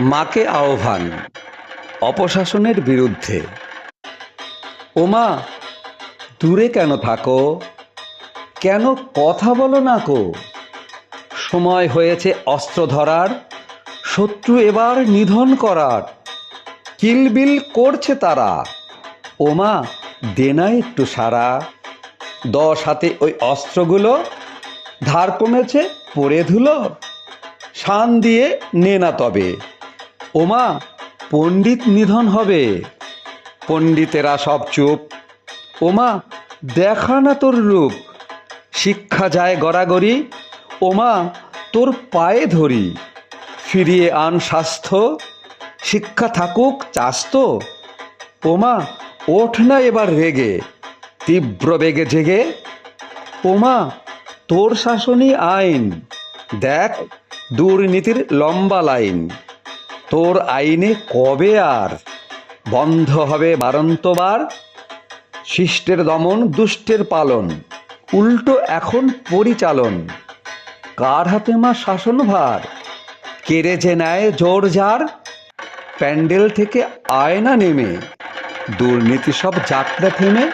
মাকে আহ্বান, অপশাসনের বিরুদ্ধে। ওমা, দূরে কেন থাকো? কেন কথা বলো না কো সময় হয়েছে অস্ত্র ধরার, শত্রু এবার নিধন করার। কিলবিল করছে তারা। ওমা দেনা একটু সারা দশ হাতে ওই অস্ত্রগুলো, ধার কমেছে পড়ে ধুলো। শান দিয়ে নে না তবে। ওমা, পণ্ডিত নিধন হবে। পণ্ডিতেরা সব চুপ। ওমা, দেখা না তোর রূপ। শিক্ষা যায় গড়াগড়ি। ওমা, তোর পায়ে ধরি। ফিরিয়ে আন স্বাস্থ্য। শিক্ষা থাকুক, চাস্ত। ওমা, ওঠ না এবার রেগে। তীব্র বেগে জেগে। ওমা, তোর শাসনই আইন। দেখ, দুর্নীতির লম্বা লাইন। তোর আইনে কবে আর বন্ধ হবে বারন্তবার? শিষ্টের দমন, দুষ্টের পালন, উল্টো এখন পরিচালন। কার হাতে মা শাসনভার কেড়ে যে নেয় জোর যার প্যান্ডেল থেকে আয়না নেমে, দুর্নীতি সব যাত্রা থেমে